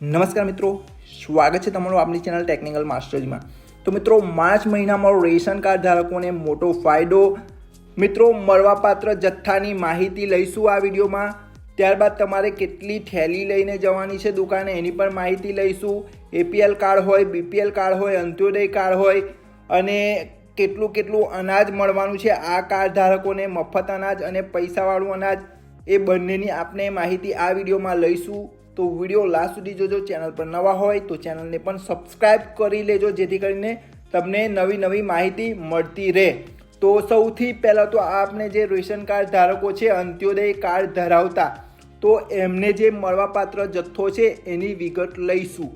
નમસ્કાર મિત્રો, સ્વાગત છે તમારું આપણી ચેનલ ટેકનિકલ માસ્ટરીમાં તો મિત્રો, માર્ચ મહિનામાં રેશન કાર્ડ ધારકોને મોટો ફાયદો. મિત્રો, મળવાપાત્ર જથ્થાની માહિતી લઈશું આ વિડીયોમાં. ત્યારબાદ તમારે કેટલી થેલી લઈને જવાની છે દુકાને એની પણ માહિતી લઈશું. એપીએલ કાર્ડ હોય બીપીએલ કાર્ડ હોય, અંત્યોદય કાર્ડ હોય, અને કેટલું કેટલું અનાજ મળવાનું છે આ કાર્ડ ધારકોને, મફત અનાજ અને પૈસાવાળું અનાજ. એ બંનેની આપને માહિતી આ વિડીયોમાં લઈશું. તો વીડિયો લાસ્ટ સુધી જોજો. ચેનલ પર નવા હોય તો ચેનલને પણ સબસ્ક્રાઇબ કરી લેજો, જેથી કરીને તમને નવી નવી માહિતી મળતી રહે. તો સૌથી પહેલાં તો આપને જે રેશન કાર્ડ ધારકો છે, અંત્યોદય કાર્ડ ધરાવતા, તો એમને જે મળવાપાત્ર જથ્થો છે, એની વિગત લઈશું.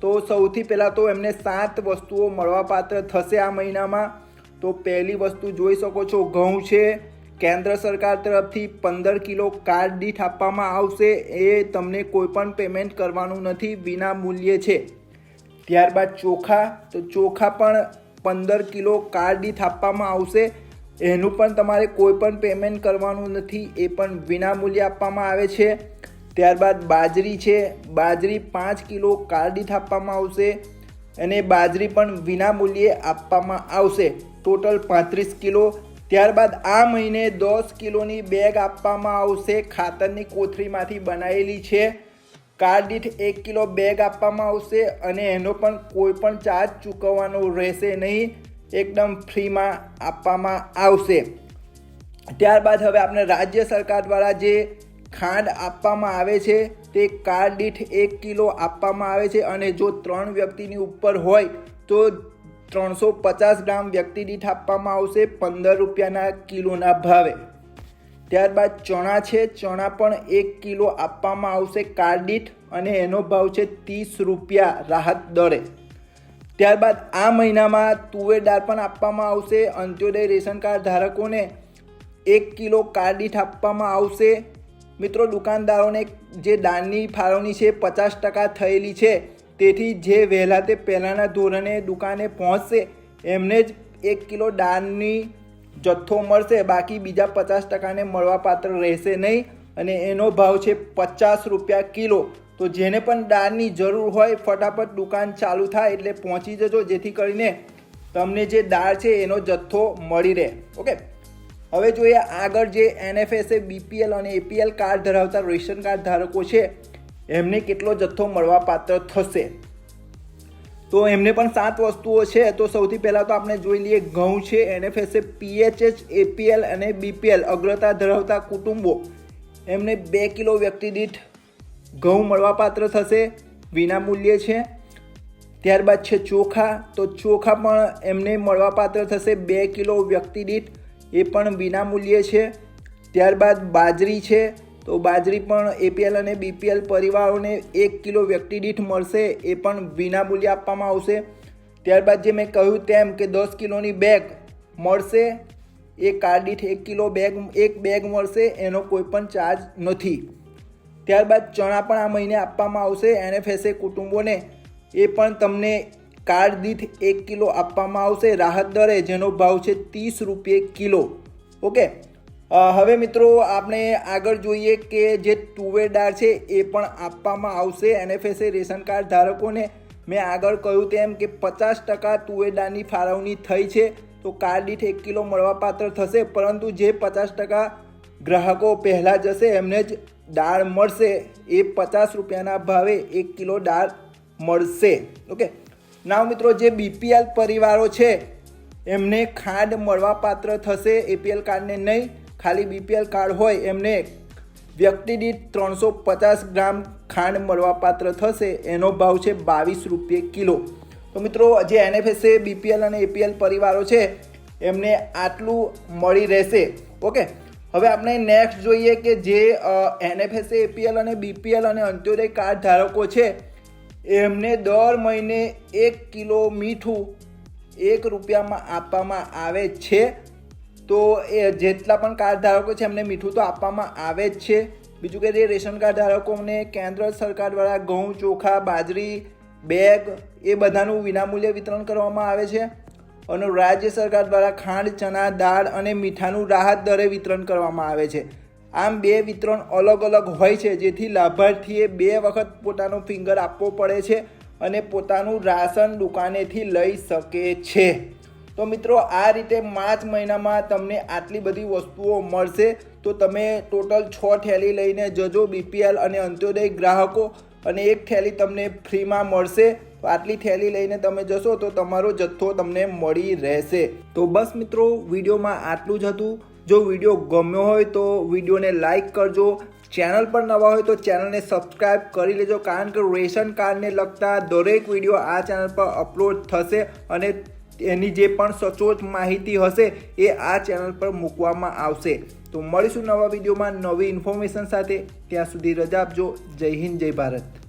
તો સૌથી પહેલાં તો એમને સાત વસ્તુઓ મળવાપાત્ર થશે આ મહિનામાં. તો પહેલી વસ્તુ જોઈ શકો છો, ઘઉં છે કેન્દ્ર સરકાર તરફથી પંદર કિલો કાર્ડ દીઠ આપવામાં આવશે. એ તમને કોઈ પણ પેમેન્ટ કરવાનું નથી, વિના મૂલ્યે છે. ત્યારબાદ ચોખા, તો ચોખા પણ પંદર કિલો કાર્ડ દીઠ આપવામાં આવશે. એનું પણ તમારે કોઈ પણ પેમેન્ટ કરવાનું નથી, એ પણ વિના મૂલ્યે આપવામાં આવે છે. ત્યારબાદ બાજરી છે, બાજરી પાંચ કિલો કાર્ડ દીઠ આપવામાં આવશે અને બાજરી પણ વિના મૂલ્યે આપવામાં આવશે. ટોટલ પાંત્રીસ કિલો ત્યારબાદ આ મહિને દસ કિલોની બેગ આપવામાં આવશે. ખાતરની કોથળીમાંથી બનાવેલી છે. દીઠ એક કિલો બેગ આપવામાં આવશે અને એનો પણ કોઈ પણ ચાર્જ ચૂકવવાનો રહેશે નહીં. એકદમ ફ્રીમાં આપવામાં આવશે. ત્યારબાદ હવે આપણે રાજ્ય સરકાર દ્વારા જે ખાંડ આપવામાં આવે છે તે દીઠ એક કિલો આપવામાં આવે છે અને જો ત્રણ વ્યક્તિની ઉપર હોય તો ત્રણસો પચાસ ગ્રામ વ્યક્તિ દીઠ આપવામાં આવશે પંદર રૂપિયાના કિલોના ભાવે. ત્યારબાદ ચણા છે, ચણા પણ એક કિલો આપવામાં આવશે કાર્ડીઠ અને એનો ભાવ છે ત્રીસ રૂપિયા રાહત દરે. ત્યારબાદ આ મહિનામાં તુવેર દાળ પણ આપવામાં આવશે. અંત્યોદય રેશન કાર્ડ ધારકોને એક કિલો દીઠ આપવામાં આવશે. મિત્રો, દુકાનદારોને જે દાળની ફાળવણી છે, પચાસ ટકા થયેલી છે. તેથી જે વહેલા તે પહેલાંના ધોરણે દુકાને પહોંચશે, એમને જ એક કિલો દાળની જથ્થો મળશે. બાકી બીજા પચાસ ટકાને મળવાપાત્ર રહેશે નહીં અને એનો ભાવ છે પચાસ રૂપિયા કિલો. તો જેને પણ દાળની જરૂર હોય, ફટાફટ દુકાન ચાલુ થાય એટલે પહોંચી જજો, જેથી કરીને તમને જે દાળ છે એનો જથ્થો મળી રહે. ઓકે? હવે જોઈએ આગળ જે એનએફએસએ બીપીએલ અને એપીએલ કાર્ડ ધરાવતા રેશન કાર્ડ ધારકો છે. એમને કેટલો જથ્થો મળવાપાત્ર થશે? તો એમને પણ સાત વસ્તુઓ છે. તો સૌથી પહેલાં તો આપણે જોઈ લઈએ, ઘઉં છે એનએફએસએ પીએચએચ એપીએલ અને બીપીએલ, અગ્રતા ધરાવતા કુટુંબો. એમને બે કિલો વ્યક્તિ દીઠ ઘઉં મળવાપાત્ર થશે વિના મૂલ્યે છે. ત્યારબાદ છે ચોખા. તો ચોખા પણ એમને મળવાપાત્ર થશે, બે કિલો વ્યક્તિ દીઠ એ પણ વિના મૂલ્યે છે. ત્યારબાદ બાજરી છે. તો બાજરી પણ એપીએલ અને બીપીએલ પરિવારોને એક કિલો વ્યક્તિ દીઠ મળશે એ પણ વિના મૂલ્યે આપવામાં આવશે. ત્યારબાદ જે મેં કહ્યું તેમ કે દસ કિલોની બેગ મળશે એ કાર્ડ એક કિલો બેગ, એક બેગ મળશે, એનો કોઈ પણ ચાર્જ નથી. ત્યારબાદ ચણા પણ આ મહિને આપવામાં આવશે એનએફએસએ કુટુંબોને. એ પણ તમને કાર્ડ દીઠ એક કિલો આપવામાં આવશે, રાહત દરે, જેનો ભાવ છે ત્રીસ રૂપિયે કિલો. ઓકે? હવે મિત્રો આપણે આગળ જોઈએ કે જે તુવેર દાળ છે એ પણ આપવામાં આવશે. એનએફએસએ રેશન કાર્ડ ધારકોને મેં આગળ કહ્યું તેમ કે પચાસ ટકા તુવેરદારની ફાળવણી થઈ છે. તો કાર્ડ દીઠ એક કિલો મળવાપાત્ર થશે, પરંતુ જે પચાસ ટકા ગ્રાહકો પહેલાં જશે, એમને જ દાળ મળશે. એ પચાસ રૂપિયાના ભાવે એક કિલો દાળ મળશે. ઓકે? નાવ મિત્રો, જે બીપીએલ પરિવારો છે, એમને ખાંડ મળવાપાત્ર થશે એપીએલ કાર્ડને નહીં. ખાલી બીપીએલ કાર્ડ હોય એમને વ્યક્તિ દીઠ ત્રણસો પચાસ ગ્રામ ખાંડ મળવાપાત્ર થશે. એનો ભાવ છે બાવીસ રૂપિયે કિલો. તો મિત્રો, જે એનએફએસએ બીપીએલ અને એપીએલ પરિવારો છે, એમને આટલું મળી રહેશે. ઓકે? હવે આપણે નેક્સ્ટ જોઈએ કે જે એનએફએસએ એપીએલ અને બીપીએલ અને અંત્યોદય કાર્ડ ધારકો છે, એમને દર મહિને એક કિલો મીઠું એક રૂપિયામાં આપવામાં આવે છે. તો એ જેટલા પણ કાર્ડ ધારકો છે, એમને મીઠું તો આપવામાં આવે જ છે. બીજું કે જે રેશન કાર્ડ ધારકોને કેન્દ્ર સરકાર દ્વારા ઘઉં, ચોખા, બાજરી, બેગ એ બધાનું વિનામૂલ્યે વિતરણ કરવામાં આવે છે અને રાજ્ય સરકાર દ્વારા ખાંડ, ચણા, દાળ અને મીઠાનું રાહત દરે વિતરણ કરવામાં આવે છે. આમ બે વિતરણ અલગ અલગ હોય છે, જેથી લાભાર્થીએ બે વખત પોતાનો ફિંગર આપવો પડે છે અને પોતાનું રાશન દુકાનેથી લઈ શકે છે. તો મિત્રો, આ રીતે માર્ચ મહિનામાં તમને આટલી બધી વસ્તુઓ મળશે. તો તમે ટોટલ છ થેલી લઈને જજો બીપીએલ અને અંત્યોદય ગ્રાહકો અને એક થેલી તમને ફ્રીમાં મળશે. આટલી થેલી લઈને તમે જશો તો તમારો જથ્થો તમને મળી રહેશે. તો બસ મિત્રો, વિડીયોમાં આટલું જ હતું. જો વીડિયો ગમ્યો હોય તો વિડીયોને લાઈક કરજો. ચેનલ પર નવા હોય તો ચેનલને સબસ્ક્રાઈબ કરી લેજો. કારણ કે રેશન કાર્ડને લગતા દરેક વીડિયો આ ચેનલ પર અપલોડ થશે અને એની જે પણ સચોટ માહિતી હશે એ આ ચેનલ પર મૂકવામાં આવશે. તો મળીશું નવા વિડીયોમાં નવી ઇન્ફોર્મેશન સાથે. ત્યાં સુધી રજા આપજો. જય હિન્દ, જય ભારત.